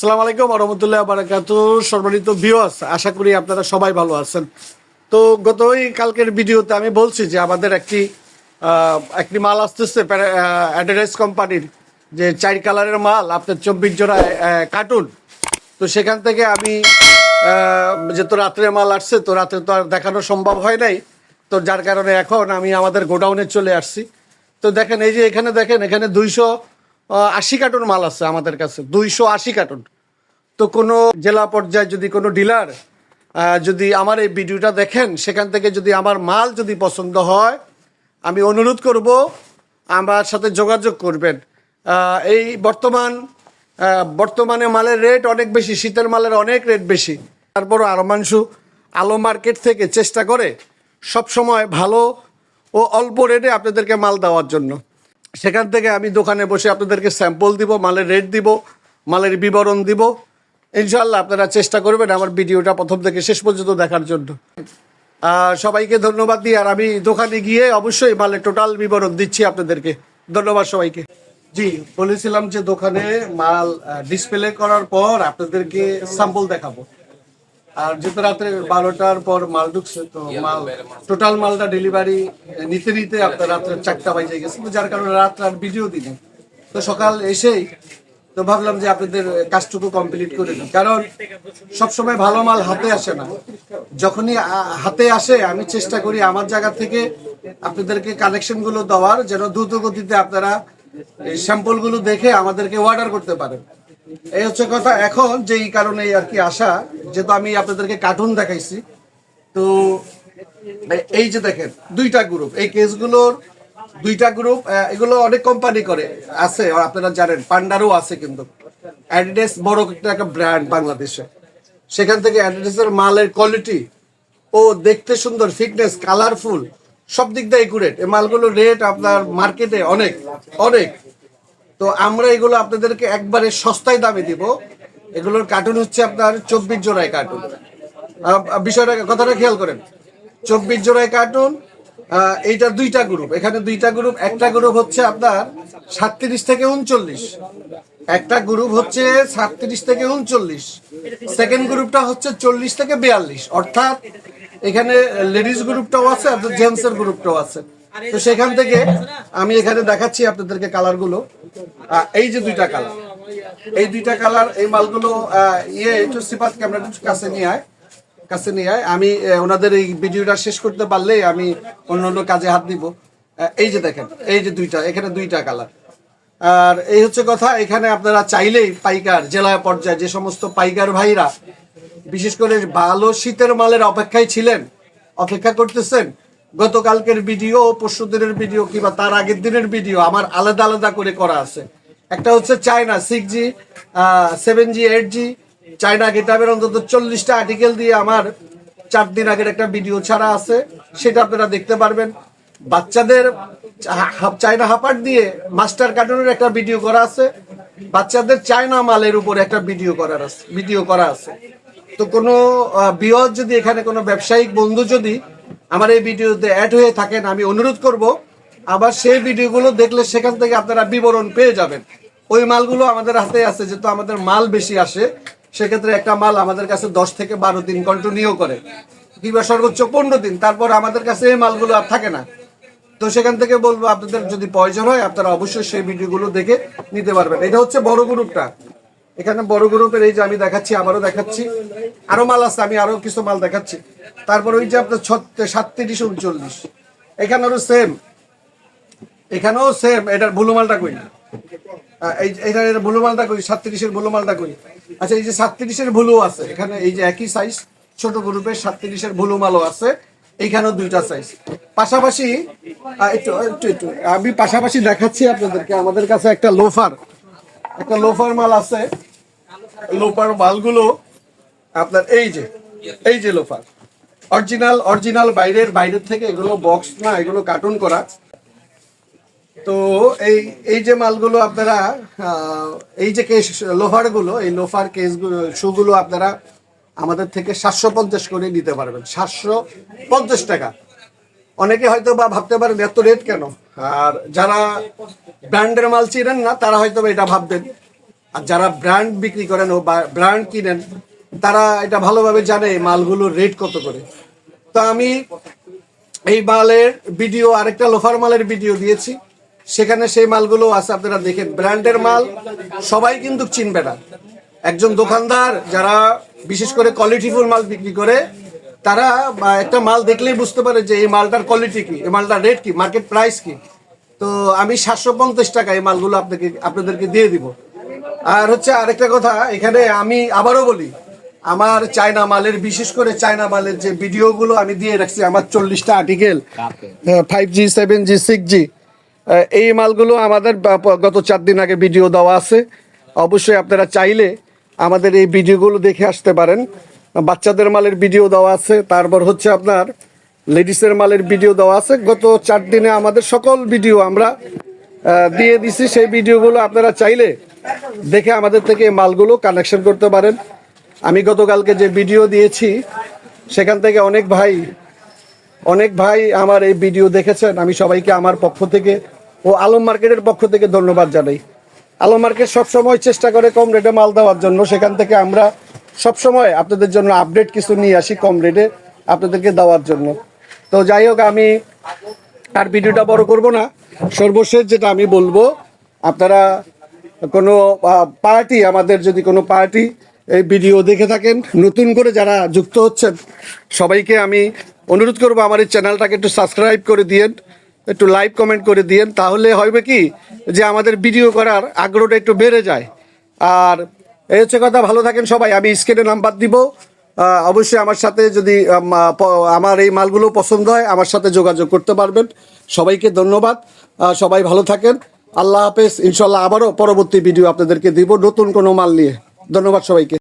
আসসালামু আলাইকুম রহমতুল্লাহ বারাকাতু সম্মানিত ভিউয়ার্স আশা করি আপনারা সবাই ভালো আছেন। তো গত ওই কালকের ভিডিওতে আমি বলছি যে আমাদের একটি একটি মাল আসতেছে অ্যাডারাইজ কোম্পানির যে চার কালারের মাল, আপনার চব্বিশ জোড়া কার্টুন তো সেখান থেকে আমি যে তো রাত্রে মাল আসছে, তো রাত্রে তো আর দেখানো সম্ভব হয় নাই। তো যার কারণে এখন আমি আমাদের গোডাউনে চলে আসছি। তো দেখেন, এই যে এখানে দেখেন, এখানে দুইশো আশি কার্টুন মাল আছে আমাদের কাছে, দুইশো আশি কার্টুন তো কোনো জেলা পর্যায়ে যদি কোনো ডিলার যদি আমার এই ভিডিওটা দেখেন, সেখান থেকে যদি আমার মাল যদি পছন্দ হয়, আমি অনুরোধ করব আমার সাথে যোগাযোগ করবেন। এই বর্তমান বর্তমানে মালের রেট অনেক বেশি, শীতের মালের অনেক রেট বেশি। তারপরও আরমাংশু আলো মার্কেট থেকে চেষ্টা করে সব সময় ভালো ও অল্প রেটে আপনাদেরকে মাল দেওয়ার জন্য। সেখান থেকে আমি দোকানে বসে আপনাদেরকে স্যাম্পল দিব, মালের রেট দিব, মালের বিবরণ দিব। ইনশাল্লাহ আপনারা চেষ্টা করবেন আমার ভিডিওটা প্রথম থেকে শেষ পর্যন্ত দেখার জন্য। সবাইকে ধন্যবাদ দিই, আর আমি দোকানে গিয়ে অবশ্যই মালের টোটাল বিবরণ দিচ্ছি আপনাদেরকে। ধন্যবাদ সবাইকে। জি, বলেছিলাম যে দোকানে মাল ডিসপ্লে করার পর আপনাদেরকে স্যাম্পল দেখাবো। আর যেহেতু রাত্রে বারোটার পর মাল ঢুকছে, তো মাল, টোটাল মালটা ডেলিভারি নিতে নিতে আপনার রাত্রে চারটা বাজে গেছে। যার কারণে রাত আর ভিডিও দিনে তো সকাল এসেই তো ভাবলাম যে আপনাদের কাজটুকু কমপ্লিট করে দিই। কারণ সবসময় ভালো মাল হাতে আসে না। যখনই হাতে আসে, আমি চেষ্টা করি আমার জায়গা থেকে আপনাদেরকে কালেকশনগুলো দেওয়ার, যেন দ্রুত গতিতে আপনারা এই স্যাম্পলগুলো দেখে আমাদেরকে অর্ডার করতে পারেন। এই হচ্ছে কথা। এখন যেই কারণে আর কি আসা যেহেতু আমি আপনাদেরকে কার্টুন দেখাইছি, তো এই যে দেখেন, দুইটা গ্রুপ এই কেসগুলোর দুইটা গ্রুপ এগুলো অনেক কোম্পানি করে, আছে, আর আপনারা জানেন, পান্ডারও আছে কিন্তু। অ্যাডিডাস বড় একটা একটা ব্র্যান্ড বাংলাদেশে। সেখান থেকে অ্যাডিডাসের মালের কোয়ালিটি ও দেখতে সুন্দর ফিটনেস কালারফুল সব দিক দিয়ে একুরেট এই মালগুলোর রেট আপনার মার্কেটে অনেক অনেক। তো আমরা এগুলো আপনাদেরকে একবারে সস্তায় দামে দিব। এগুলোর কার্টুন হচ্ছে আপনার চব্বিশ জোড়ায় কার্টুন বিষয়টা কথাটা খেয়াল করেন। চব্বিশ জোড়ায় কার্টুন এইটা দুইটা গ্রুপ এখানে দুইটা গ্রুপ একটা গ্রুপ হচ্ছে আপনার সাতত্রিশ থেকে উনচল্লিশ। একটা গ্রুপ হচ্ছে সাতত্রিশ থেকে উনচল্লিশ। সেকেন্ড গ্রুপটা হচ্ছে চল্লিশ থেকে বিয়াল্লিশ। অর্থাৎ এখানে লেডিস গ্রুপটাও আছে, আর জেন্টস এর গ্রুপটাও আছে। তো সেখান থেকে আমি এখানে দেখাচ্ছি আপনাদেরকে কালারগুলো। এই যে দুইটা কালার এই দুইটা কালার এই মালগুলো ইয়ে একটু সিপাত ক্যামেরা কাছে নিয়ে আয়। কাছে নিয়ে আয়। আমি ওনাদের এই ভিডিওটা শেষ করতে পারলেই আমি অন্য অন্য কাজে হাত দিব। এই যে দেখেন, এই যে দুইটা, এখানে দুইটা কালার। আর এই হচ্ছে কথা, এখানে আপনারা চাইলেই পাইকার, জেলা পর্যায়ে যে সমস্ত পাইকার ভাইরা, বিশেষ করে ভালো শীতের মালের অপেক্ষায় ছিলেন, অপেক্ষা করতেছেন, গতকালকের ভিডিও, পরশু দিনের ভিডিও কিংবা তার আগের দিনের ভিডিও আমার আলাদা আলাদা করে করা আছে। একটা হচ্ছে China six G seven G eight G China গেটাবের অন্তত চল্লিশটা আর্টিকেল দিয়ে আমার চার দিন আগের একটা ভিডিও ছাড়া আছে। সেটা আপনারা দেখতে পারবেন। বাচ্চাদের চায়না হাপার দিয়ে মাস্টার কার্টুনের একটা ভিডিও করা আছে। বাচ্চাদের চায়না মালের উপর একটা ভিডিও করার আছে ভিডিও করা আছে। তো কোনো বৃহৎ যদি এখানে কোনো ব্যবসায়িক বন্ধু যদি আমার এই ভিডিওতে অ্যাড হয়ে থাকেন, আমি অনুরোধ করব, আবার সেই ভিডিওগুলো দেখলে সেখান থেকে আপনারা বিবরণ পেয়ে যাবেন। ওই মালগুলো আমাদের হাতে আছে, যেহেতু আমাদের মাল বেশি আসে সেক্ষেত্রে একটা মাল আমাদের কাছে দশ থেকে বারো দিন কন্টিনিউ করে। কিংবা সর্বোচ্চ পনেরো দিন, তারপর আমাদের কাছে এই মালগুলো আর থাকে না। তো সেখান থেকে বলব, আপনাদের যদি প্রয়োজন হয়, আপনারা অবশ্যই সেই ভিডিওগুলো দেখে নিতে পারবেন। এটা হচ্ছে বড় গ্রুপটা। এখানে বড় গ্রুপের এই যে আমি দেখাচ্ছি আবারও দেখাচ্ছি। আরও মাল আছে, আমি আরও কিছু মাল দেখাচ্ছি। তারপর ওই যে আপনার ছত্রিশ সাতত্রিশ, উনচল্লিশ। এখানেরও সেম এখানেও সেম এটার ভুলু মালটা কই? এই এখানে এর ভুলু মালটা কই? সাতত্রিশের ভুলু মালটা কই? আচ্ছা এই যে সাতত্রিশের ভুলু আছে। এখানে এই যে একই সাইজ ছোট গ্রুপের সাতত্রিশের ভুলু মালও আছে। এইখানেও দুইটা সাইজ পাশাপাশি একটু একটু একটু, আমি পাশাপাশি দেখাচ্ছি আপনাদেরকে। আমাদের কাছে একটা লোফার একটা লোফার মাল আছে। লোফার মালগুলো আপনার এই যে এই যে লোফার অরিজিনাল অরিজিনাল বাইরের বাইরের থেকে এগুলো বক্স না, এগুলো কার্টুন করা। তো এই এই যে মালগুলো আপনারা এই যে কেস লোফারগুলো এই লোফার কেসগুলো শুগুলো আপনারা আমাদের থেকে সাতশো পঞ্চাশ করে নিতে পারবেন। সাতশো পঞ্চাশ টাকা। অনেকে হয়তো বা ভাবতে পারেন, এত রেট কেন? আর যারা ব্র্যান্ডের মাল চিনেন না, তারা হয়তো এটা ভাববেন। আর যারা ব্র্যান্ড বিক্রি করেন ও ব্র্যান্ড কিনেন, তারা এটা ভালোভাবে জানে মালগুলোর রেট কত করে। তো আমি এই মালের ভিডিও আরেকটা লোফার মালের ভিডিও দিয়েছি। সেখানে সেই মালগুলো আছে আপনারা দেখেন ব্র্যান্ডের মাল সবাই কিন্তু চিনবে না। একজন দোকানদার যারা বিশেষ করে কোয়ালিটিফুল মাল বিক্রি করে তারা একটা মাল দেখলেই বুঝতে পারে যে এই মালটার কোয়ালিটি কি এই মালটার রেট কি মার্কেট প্রাইস কি। তো আমি সাতশো পঞ্চাশ টাকা এই মালগুলো আপনাকে আপনাদেরকে দিয়ে দিব। আর হচ্ছে আরেকটা কথা এখানে আমি আবারও বলি আমার চায়না মালের বিশেষ করে চায়না মালের যে ভিডিওগুলো আমি দিয়ে রাখছি আমার চল্লিশটা article five G seven G six G এই মালগুলো আমাদের গত চার দিন আগে ভিডিও দেওয়া আছে। অবশ্যই আপনারা চাইলে আমাদের এই ভিডিওগুলো দেখে আসতে পারেন। বাচ্চাদের মালের ভিডিও দেওয়া আছে, তারপর হচ্ছে আপনার লেডিসের মালের ভিডিও দেওয়া আছে। গত চার দিনে আমাদের সকল ভিডিও আমরা দিয়ে দিছি। সেই ভিডিওগুলো আপনারা চাইলে দেখে আমাদের থেকে মালগুলো কানেকশন করতে পারেন। আমি গতকালকে যে ভিডিও দিয়েছি, সেখান থেকে অনেক ভাই অনেক ভাই আমার এই ভিডিও দেখেছেন। আমি সবাইকে আমার পক্ষ থেকে ও আলম মার্কেটের পক্ষ থেকে ধন্যবাদ জানাই। আলম মার্কেট সবসময় চেষ্টা করে কম রেটে মাল দেওয়ার জন্য। সেখান থেকে আমরা সবসময় আপনাদের জন্য আপডেট কিছু নিয়ে আসি কম রেটে আপনাদেরকে দেওয়ার জন্য। তো যাই হোক, আমি আর ভিডিওটা বড় করব না। সর্বশেষ যেটা আমি বলব, আপনারা কোনো পার্টি, আমাদের যদি কোনো পার্টি এই ভিডিও দেখে থাকেন, নতুন করে যারা যুক্ত হচ্ছেন, সবাইকে আমি অনুরোধ করব আমার এই চ্যানেলটাকে একটু সাবস্ক্রাইব করে দিয়েন। একটু লাইভ কমেন্ট করে দিয়েন তাহলে হবে কি যে আমাদের ভিডিও করার আগ্রহটা একটু বেড়ে যায়। আর এই হচ্ছে কথা ভালো থাকেন সবাই আমি স্ক্রিনে নাম্বার দিব। অবশ্যই আমার সাথে যদি আম, আমার এই মালগুলো পছন্দ হয় আমার সাথে যোগাযোগ করতে পারবেন। সবাইকে ধন্যবাদ। সবাই ভালো থাকেন। আল্লাহ হাফেজ ইনশাল্লাহ আবারও পরবর্তী ভিডিও আপনাদেরকে দিব নতুন কোনো মাল নিয়ে। ধন্যবাদ সবাইকে।